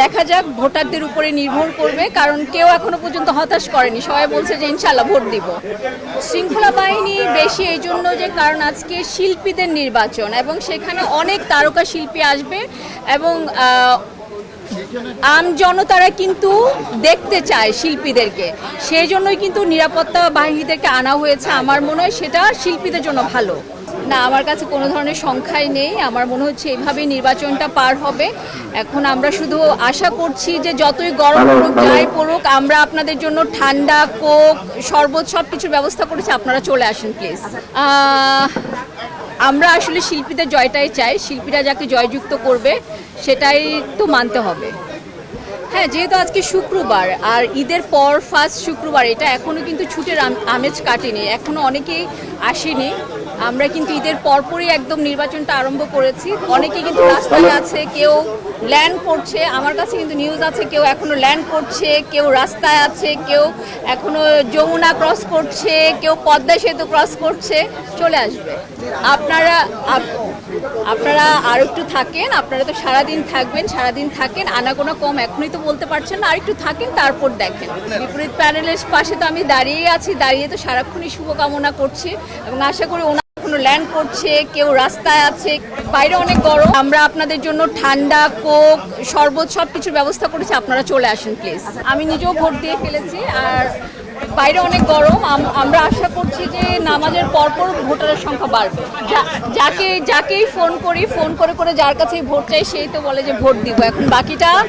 দেখা যাক, ভোটারদের উপরে নির্ভর করবে, কারণ কেউ এখনও পর্যন্ত হতাশ করেনি। সবাই বলছে যে ইনশাল্লাহ ভোট দিব। শৃঙ্খলা বাহিনী বেশি এই জন্য যে কারণ আজকে শিল্পীদের নির্বাচন, এবং সেখানে অনেক তারকা শিল্পী আসবে, এবং আম জনতারা কিন্তু দেখতে চায় শিল্পীদেরকে। সেই জন্যই কিন্তু নিরাপত্তা বাহিনীদেরকে আনা হয়েছে। আমার মনে হয় সেটা শিল্পীদের জন্য ভালো। না আমার কাছে কোনো ধরনের সংখ্যাই নেই। আমার মনে হচ্ছে এভাবেই নির্বাচনটা পার হবে। এখন আমরা শুধু আশা করছি যে যতই গরম পড়ুক যাই পড়ুক আমরা আপনাদের জন্য ঠান্ডা কোক শরবত সব কিছুর ব্যবস্থা করেছি। আপনারা চলে আসেন প্লিজ আমরা আসলে শিল্পীদের জয়টাই চাই। শিল্পীরা যাকে জয়যুক্ত করবে সেটাই তো মানতে হবে। হ্যাঁ যেহেতু আজকে শুক্রবার আর ঈদের পর ফার্স্ট শুক্রবার এটা এখনও কিন্তু ছুটের আমেজ কাটেনি। এখনও অনেকেই আসেনি। আমরা কিন্তু ঈদের পরপরই একদম নির্বাচনটা আরম্ভ করেছি। অনেকে কিন্তু রাস্তায় আছে কেউ ল্যান্ড করছে। আমার কাছে কিন্তু নিউজ আছে কেউ এখনও ল্যান্ড করছে কেউ রাস্তায় আছে কেউ এখনও যমুনা ক্রস করছে কেউ পদ্মা সেতু ক্রস করছে। চলে আসবে। আপনারা আপনারা আর একটু থাকেন আপনারা তো সারাদিন থাকবেন সারাদিন থাকেন আনাগোনা কম এখনই তো বলতে পারছেন না আর একটু থাকেন তারপর দেখেন। বিপরীত প্যানেলের পাশে তো আমি দাঁড়িয়ে আছি দাঁড়িয়ে তো সারাক্ষণই শুভকামনা করছি এবং আশা করি এখনও ল্যান্ড করছে, কেউ রাস্তায় আছে, বাইরে অনেক গরম। আমরা আপনাদের জন্য ঠান্ডা, কোক, শরবত সব কিছুর ব্যবস্থা করেছি, আপনারা চলে আসেন প্লিজ আমি নিজেও ভোট দিয়ে ফেলেছি, আর বাইরে অনেক গরম। আম- আমরা আশা করছি যে নামাজের পরপর ভোটারের সংখ্যা বাড়বে। যাকে, যাকেই ফোন করি ফোন করে করে যার কাছেই ভোট চাই, সেই তো বলে যে ভোট দিব। এখন বাকিটা